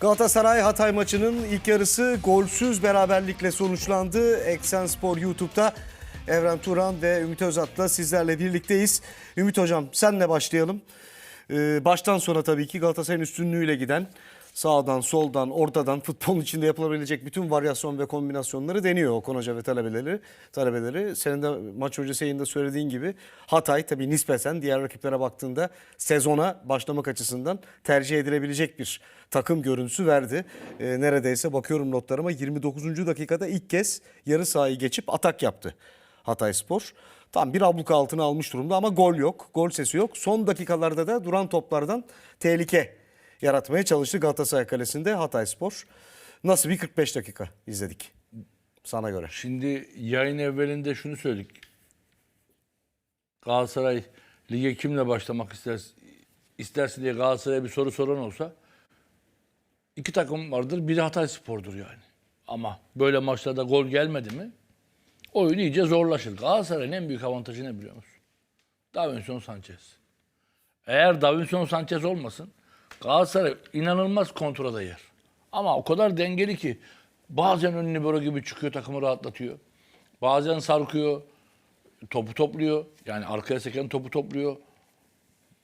Galatasaray Hatay maçının ilk yarısı golsüz beraberlikle sonuçlandı. Eksen Spor YouTube'da Evren Turan ve Ümit Özat'la sizlerle birlikteyiz. Ümit Hocam senle başlayalım. Ee, baştan sona tabii ki Galatasaray'ın üstünlüğüyle giden sağdan, soldan, ortadan futbolun içinde yapılabilecek bütün varyasyon ve kombinasyonları deniyor Okan Hoca ve talebeleri. talebeleri. Senin de maç öncesi yayında söylediğin gibi Hatay tabii nispeten diğer rakiplere baktığında sezona başlamak açısından tercih edilebilecek bir takım görüntüsü verdi. Ee, neredeyse bakıyorum notlarıma 29. dakikada ilk kez yarı sahayı geçip atak yaptı Hatay Spor. Tam bir abluka altına almış durumda ama gol yok. Gol sesi yok. Son dakikalarda da duran toplardan tehlike yaratmaya çalıştı Galatasaray Kalesi'nde Hatay Spor. Nasıl bir 45 dakika izledik sana göre? Şimdi yayın evvelinde şunu söyledik. Galatasaray lige kimle başlamak ister, istersin diye Galatasaray'a bir soru soran olsa iki takım vardır. Biri Hatay Spor'dur yani. Ama böyle maçlarda gol gelmedi mi oyun iyice zorlaşır. Galatasaray'ın en büyük avantajı ne biliyor musun? Davinson Sanchez. Eğer Davinson Sanchez olmasın Galatasaray inanılmaz kontrada yer. Ama o kadar dengeli ki bazen ön libero gibi çıkıyor takımı rahatlatıyor. Bazen sarkıyor, topu topluyor. Yani arkaya seken topu topluyor.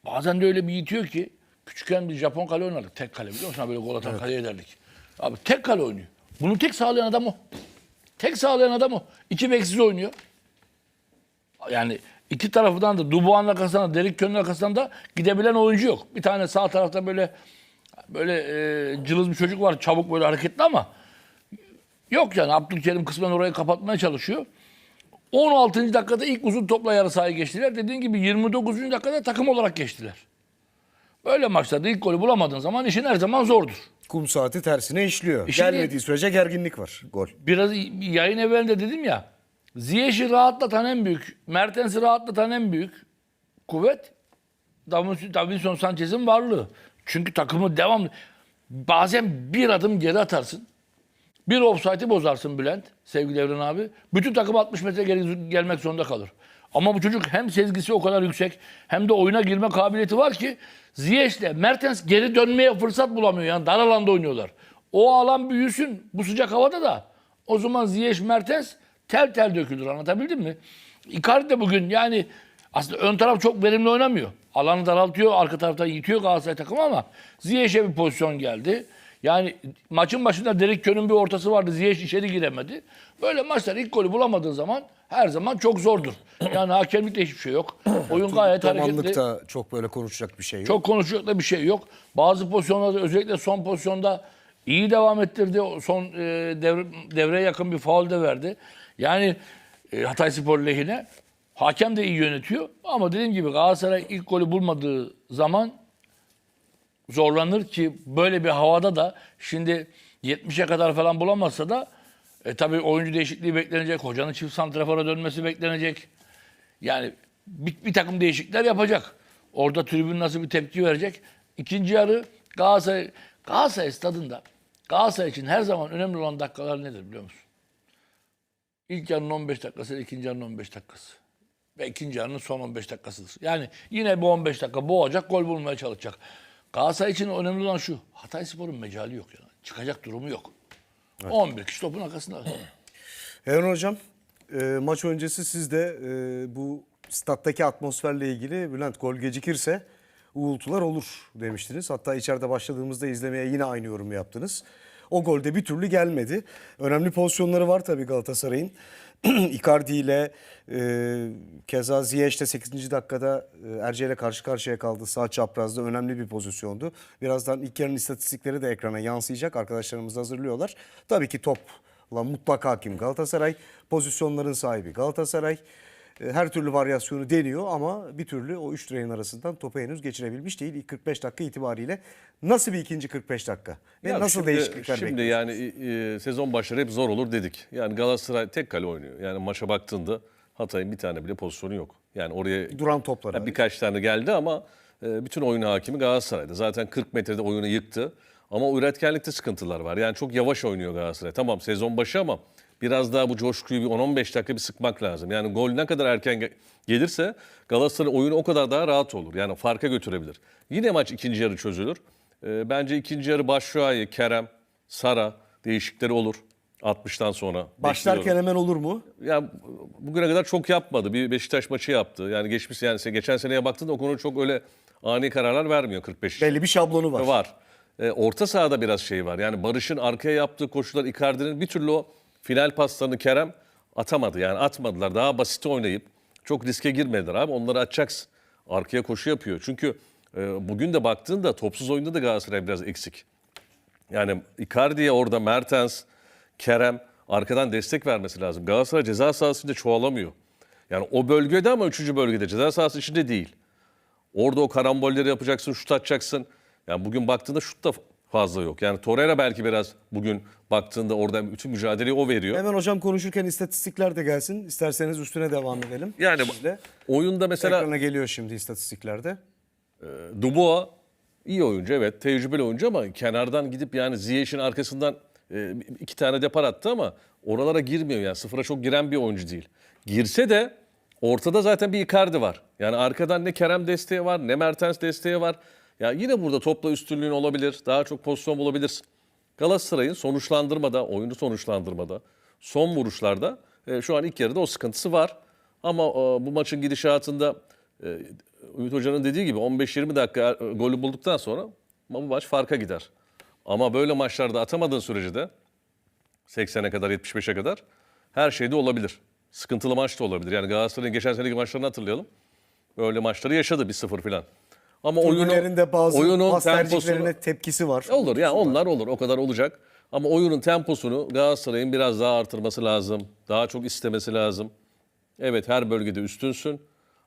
Bazen de öyle bir itiyor ki küçükken bir Japon kale oynardık. Tek kale biliyor musun? Böyle gol atan kaleye ederdik. Abi tek kale oynuyor. Bunu tek sağlayan adam o. Tek sağlayan adam o. İki beksiz oynuyor. Yani iki tarafından da Dubois'un arkasından da Derik Kön'ün arkasından da gidebilen oyuncu yok. Bir tane sağ tarafta böyle böyle e, cılız bir çocuk var. Çabuk böyle hareketli ama yok yani Abdülkerim kısmen orayı kapatmaya çalışıyor. 16. dakikada ilk uzun topla yarı sahaya geçtiler. Dediğin gibi 29. dakikada takım olarak geçtiler. Böyle maçlarda ilk golü bulamadığın zaman işin her zaman zordur. Kum saati tersine işliyor. E şimdi- Gelmediği sürece gerginlik var gol. biraz yayın evvelinde dedim ya. Ziyech'i rahatlatan en büyük, Mertens'i rahatlatan en büyük kuvvet Davinson, Sanchez'in varlığı. Çünkü takımı devamlı bazen bir adım geri atarsın. Bir offside'i bozarsın Bülent, sevgili Evren abi. Bütün takım 60 metre geri gelmek zorunda kalır. Ama bu çocuk hem sezgisi o kadar yüksek hem de oyuna girme kabiliyeti var ki Ziyech'le Mertens geri dönmeye fırsat bulamıyor. Yani dar alanda oynuyorlar. O alan büyüsün bu sıcak havada da. O zaman Ziyech Mertens tel tel dökülür anlatabildim mi? Icardi de bugün yani aslında ön taraf çok verimli oynamıyor. Alanı daraltıyor, arka taraftan yitiyor Galatasaray takımı ama Ziyech'e bir pozisyon geldi. Yani maçın başında Derek Kön'ün bir ortası vardı. Ziyech içeri giremedi. Böyle maçlar ilk golü bulamadığın zaman her zaman çok zordur. Yani hakemlikte hiçbir şey yok. Oyun gayet hareketli. Zamanlıkta çok böyle konuşacak bir şey yok. Çok konuşacak da bir şey yok. Bazı pozisyonlarda özellikle son pozisyonda iyi devam ettirdi. Son e, devre, devreye yakın bir faul de verdi. Yani e, Hatay Spor lehine. Hakem de iyi yönetiyor. Ama dediğim gibi Galatasaray ilk golü bulmadığı zaman zorlanır ki böyle bir havada da şimdi 70'e kadar falan bulamazsa da e, tabii oyuncu değişikliği beklenecek. Hocanın çift santrafora dönmesi beklenecek. Yani bir, bir takım değişiklikler yapacak. Orada tribün nasıl bir tepki verecek? İkinci yarı Galatasaray, Galatasaray stadında Galatasaray için her zaman önemli olan dakikalar nedir biliyor musun? İlk yarının 15 dakikası, ikinci yarının 15 dakikası. Ve ikinci yarının son 15 dakikasıdır. Yani yine bu 15 dakika boğacak, gol bulmaya çalışacak. Galatasaray için önemli olan şu. Hatay Spor'un mecali yok. Yani. Çıkacak durumu yok. 11 kişi topun arkasında. Evren Hocam e, maç öncesi siz de e, bu stat'taki atmosferle ilgili Bülent gol gecikirse uğultular olur demiştiniz. Hatta içeride başladığımızda izlemeye yine aynı yorumu yaptınız. O golde bir türlü gelmedi. Önemli pozisyonları var tabii Galatasaray'ın. Icardi ile e, keza Ziyech de 8. dakikada e, Erce ile karşı karşıya kaldı. Sağ çaprazda önemli bir pozisyondu. Birazdan ilk yarının istatistikleri de ekrana yansıyacak. Arkadaşlarımız da hazırlıyorlar. Tabii ki topla mutlak hakim Galatasaray. Pozisyonların sahibi Galatasaray. E, Her türlü varyasyonu deniyor ama bir türlü o üç direğin arasından topu henüz geçirebilmiş değil. İlk 45 dakika itibariyle nasıl bir ikinci 45 dakika? Ve Ya nasıl şimdi- değişiklikler Şimdi bekliyor? yani e, sezon başları hep zor olur dedik. Yani Galatasaray tek kale oynuyor. Yani maça baktığında Hatay'ın bir tane bile pozisyonu yok. Yani oraya Duran toplara. Ya birkaç tane geldi ama e, bütün oyun hakimi Galatasaray'da. Zaten 40 metrede oyunu yıktı. Ama üretkenlikte sıkıntılar var. Yani çok yavaş oynuyor Galatasaray. Tamam sezon başı ama biraz daha bu coşkuyu bir 10-15 dakika bir sıkmak lazım. Yani gol ne kadar erken ge- gelirse Galatasaray oyunu o kadar daha rahat olur. Yani farka götürebilir. Yine maç ikinci yarı çözülür. E, bence ikinci yarı Başşuay'ı, Kerem, Sara değişikleri olur. 60'tan sonra. Başlarken hemen olur mu? Ya bugüne kadar çok yapmadı. Bir Beşiktaş maçı yaptı. Yani geçmiş yani geçen seneye baktığında o konu çok öyle ani kararlar vermiyor 45. Belli bir şablonu var. Var. E, orta sahada biraz şey var. Yani Barış'ın arkaya yaptığı koşular Icardi'nin bir türlü o final paslarını Kerem atamadı. Yani atmadılar. Daha basit oynayıp çok riske girmediler abi. Onları atacaksın. Arkaya koşu yapıyor. Çünkü e, bugün de baktığında topsuz oyunda da Galatasaray biraz eksik. Yani Icardi'ye orada Mertens, Kerem arkadan destek vermesi lazım. Galatasaray ceza sahasında çoğalamıyor. Yani o bölgede ama üçüncü bölgede ceza sahası içinde değil. Orada o karambolleri yapacaksın, şut atacaksın. Yani bugün baktığında şut da fazla yok. Yani Torreira belki biraz bugün baktığında orada bütün mücadeleyi o veriyor. Hemen hocam konuşurken istatistikler de gelsin. İsterseniz üstüne devam edelim. Yani Sizle. oyunda mesela Ekrana geliyor şimdi istatistiklerde. Dubois iyi oyuncu evet tecrübeli oyuncu ama kenardan gidip yani Ziyech'in arkasından e, iki tane depar attı ama oralara girmiyor yani sıfıra çok giren bir oyuncu değil. Girse de ortada zaten bir Icardi var. Yani arkadan ne Kerem desteği var ne Mertens desteği var. Ya yine burada topla üstünlüğün olabilir. Daha çok pozisyon bulabilirsin. Galatasaray'ın sonuçlandırmada, oyunu sonuçlandırmada, son vuruşlarda e, şu an ilk yarıda o sıkıntısı var. Ama e, bu maçın gidişatında e, Ümit Hoca'nın dediği gibi 15-20 dakika e, golü bulduktan sonra bu maç farka gider. Ama böyle maçlarda atamadığın sürece de 80'e kadar 75'e kadar her şey de olabilir. Sıkıntılı maç da olabilir. Yani Galatasaray'ın geçen seneki maçlarını hatırlayalım. Böyle maçları yaşadı 1-0 falan. Ama oyunu, Oyunlarında bazı oyunun pas temposunu- tepkisi var. Olur ya onlar olur o kadar olacak. Ama oyunun temposunu Galatasaray'ın biraz daha artırması lazım. Daha çok istemesi lazım. Evet her bölgede üstünsün.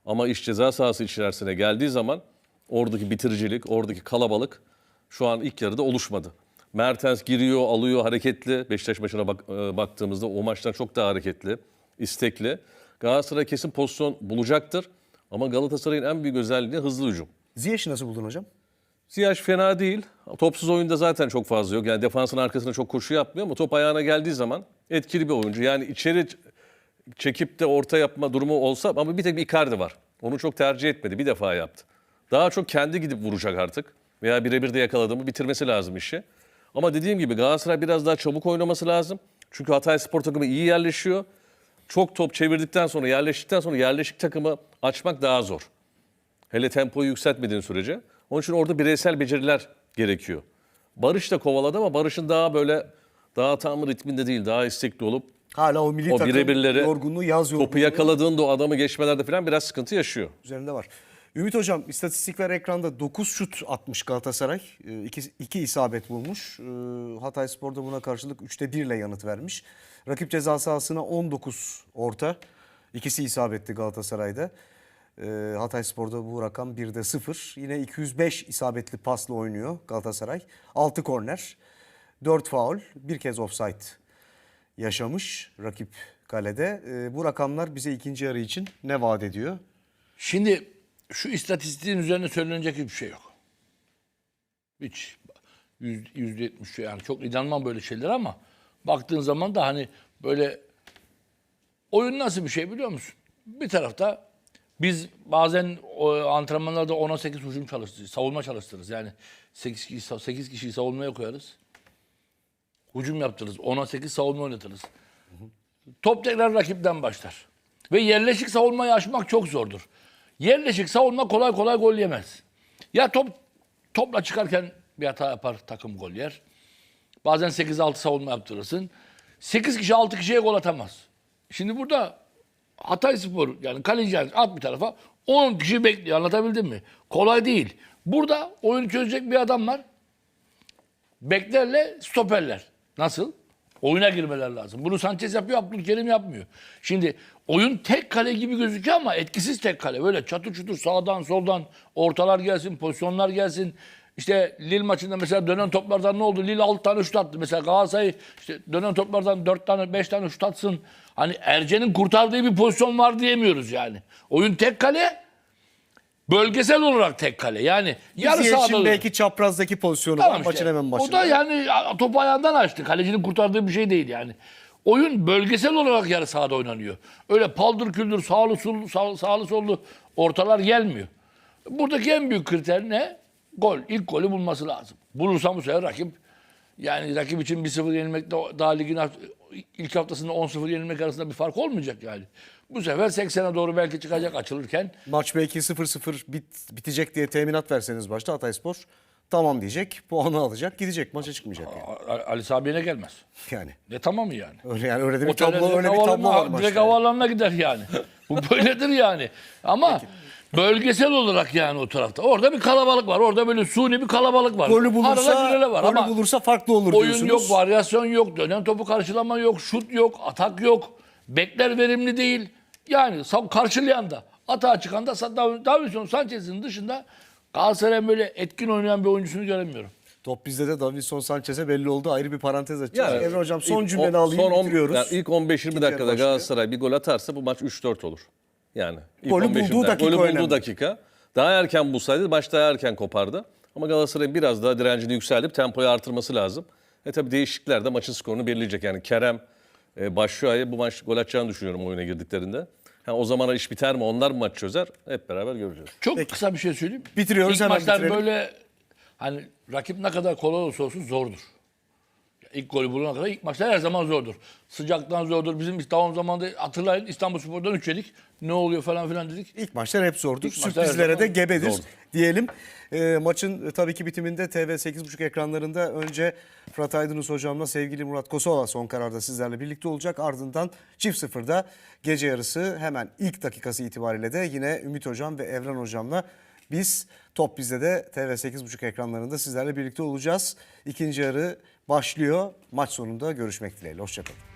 Ama iş ceza sahası içerisine geldiği zaman oradaki bitiricilik, oradaki kalabalık şu an ilk yarıda oluşmadı. Mertens giriyor, alıyor, hareketli. Beşiktaş maçına bak, e, baktığımızda o maçtan çok daha hareketli, istekli. Galatasaray kesin pozisyon bulacaktır. Ama Galatasaray'ın en büyük özelliği hızlı hücum. Ziyech'i nasıl buldun hocam? Ziyech fena değil. Topsuz oyunda zaten çok fazla yok. Yani defansın arkasına çok koşu yapmıyor ama top ayağına geldiği zaman etkili bir oyuncu. Yani içeri çekip de orta yapma durumu olsa ama bir tek bir Icardi var. Onu çok tercih etmedi. Bir defa yaptı. Daha çok kendi gidip vuracak artık. Veya birebir de yakaladığımı bitirmesi lazım işi. Ama dediğim gibi Galatasaray biraz daha çabuk oynaması lazım. Çünkü Hatay Spor takımı iyi yerleşiyor. Çok top çevirdikten sonra, yerleştikten sonra yerleşik takımı açmak daha zor. Hele tempoyu yükseltmediğin sürece. Onun için orada bireysel beceriler gerekiyor. Barış da kovaladı ama Barış'ın daha böyle daha tam ritminde değil, daha istekli olup Hala o milli o takım birebirleri yorgunluğu, yaz yorgunluğu topu yakaladığında o adamı geçmelerde falan biraz sıkıntı yaşıyor. üzerinde var. Ümit hocam istatistikler ekranda 9 şut atmış Galatasaray. 2, 2 isabet bulmuş. Ee, Hatay Spor'da buna karşılık 3'te 1 ile yanıt vermiş. Rakip ceza sahasına 19 orta. İkisi isabetli Galatasaray'da. Ee, Hatay Spor'da bu rakam 1'de 0. Yine 205 isabetli pasla oynuyor Galatasaray. 6 korner, 4 faul, bir kez offside yaşamış rakip kalede. Ee, bu rakamlar bize ikinci yarı için ne vaat ediyor? Şimdi şu istatistiğin üzerine söylenecek hiçbir şey yok. Hiç. Yüz- Yüzde yetmiş şey. yani çok inanmam böyle şeyler ama baktığın zaman da hani böyle oyun nasıl bir şey biliyor musun? Bir tarafta biz bazen o antrenmanlarda 10'a 8 hücum çalıştırırız, savunma çalıştırırız. Yani 8 kişi, 8 kişiyi savunmaya koyarız. Hücum yaptırırız. 10'a 8 savunma oynatırız. Top tekrar rakipten başlar. Ve yerleşik savunmayı aşmak çok zordur. Yerleşik savunma kolay kolay gol yemez. Ya top topla çıkarken bir hata yapar takım gol yer. Bazen 8-6 savunma yaptırırsın. 8 kişi 6 kişiye gol atamaz. Şimdi burada Hatay Spor yani kaleci at bir tarafa 10 kişi bekliyor anlatabildim mi? Kolay değil. Burada oyun çözecek bir adam var. Beklerle stoperler. Nasıl? Oyuna girmeler lazım. Bunu Sanchez yapıyor, Abdülkerim yapmıyor. Şimdi oyun tek kale gibi gözüküyor ama etkisiz tek kale. Böyle çatır çutur sağdan soldan ortalar gelsin, pozisyonlar gelsin. İşte Lille maçında mesela dönen toplardan ne oldu? Lille 6 tane şut attı. Mesela Galatasaray işte dönen toplardan 4 tane 5 tane şut atsın. Hani Ercen'in kurtardığı bir pozisyon var diyemiyoruz yani. Oyun tek kale bölgesel olarak tek kale. Yani yarı Ziyech'in sahada belki çaprazdaki pozisyonu Tamam var işte. maçın hemen başında. O da yani topu ayağından açtı. Kalecinin kurtardığı bir şey değil yani. Oyun bölgesel olarak yarı sahada oynanıyor. Öyle paldır küldür sağlı sollu, sağ, sağlı sollu ortalar gelmiyor. Buradaki en büyük kriter ne? Gol. ilk golü bulması lazım. Bulursa bu sefer rakip yani rakip için 1-0 yenilmek de daha ligin ilk haftasında 10-0 yenilmek arasında bir fark olmayacak yani. Bu sefer 80'e doğru belki çıkacak açılırken. Maç belki 0-0 bit, bitecek diye teminat verseniz başta Hatayspor tamam diyecek, puanı alacak, gidecek, maça çıkmayacak yani. A- Ali Sabi'ye gelmez. Yani Ne tamamı yani. öyle yani öyle de bir tablo öyle bir tablo var maçta. Direkt havaalanına gider yani. Bu böyledir yani. Ama bölgesel olarak yani o tarafta. Orada bir kalabalık var. Orada böyle suni bir kalabalık var. Golü bulursa, Arada var golü ama bulursa farklı olur oyun diyorsunuz. yok, varyasyon yok, dönen topu karşılama yok, şut yok, atak yok. Bekler verimli değil. Yani sav- karşılayan da, atağa çıkan da Dav- Davinson Sanchez'in dışında Galatasaray'ın böyle etkin oynayan bir oyuncusunu göremiyorum. Top bizde de Davinson Sanchez'e belli oldu. Ayrı bir parantez açacağız. Yani Emre Hocam son ilk cümleni on- alayım son on- bitiriyoruz. yani ilk 15-20 İkinci dakikada başlıyor. Galatasaray bir gol atarsa bu maç 3-4 olur. Yani ilk Golü 15-20 bulduğu dakika Golü bulduğu önemli. dakika. Daha erken bulsaydı maç daha erken kopardı. Ama Galatasaray'ın biraz daha direncini yükseltip tempoyu artırması lazım. E tabi değişiklikler de maçın skorunu belirleyecek. Yani Kerem, e, Başşuay'ı bu maç gol atacağını düşünüyorum oyuna girdiklerinde. Ha, o zamana iş biter mi? Onlar mı maç çözer? Hep beraber göreceğiz. Çok kısa bir şey söyleyeyim. Bitiriyoruz, İlk hemen maçlar bitirelim. böyle hani rakip ne kadar kolay olursa olsun zordur. İlk golü bulana kadar ilk maçlar her zaman zordur. Sıcaktan zordur. Bizim tamam zamanda hatırlayın İstanbul Spor'dan 3 yedik. Ne oluyor falan filan dedik. İlk maçlar hep zordur. İlk Sürprizlere de gebedir zordur. diyelim. Ee, maçın e, tabii ki bitiminde TV 8.5 ekranlarında önce Fırat Aydınus hocamla sevgili Murat Kosova son kararda sizlerle birlikte olacak. Ardından çift sıfırda gece yarısı hemen ilk dakikası itibariyle de yine Ümit hocam ve Evren hocamla biz Top Biz'de de TV 8.5 ekranlarında sizlerle birlikte olacağız. İkinci yarı başlıyor. Maç sonunda görüşmek dileğiyle. Hoşçakalın.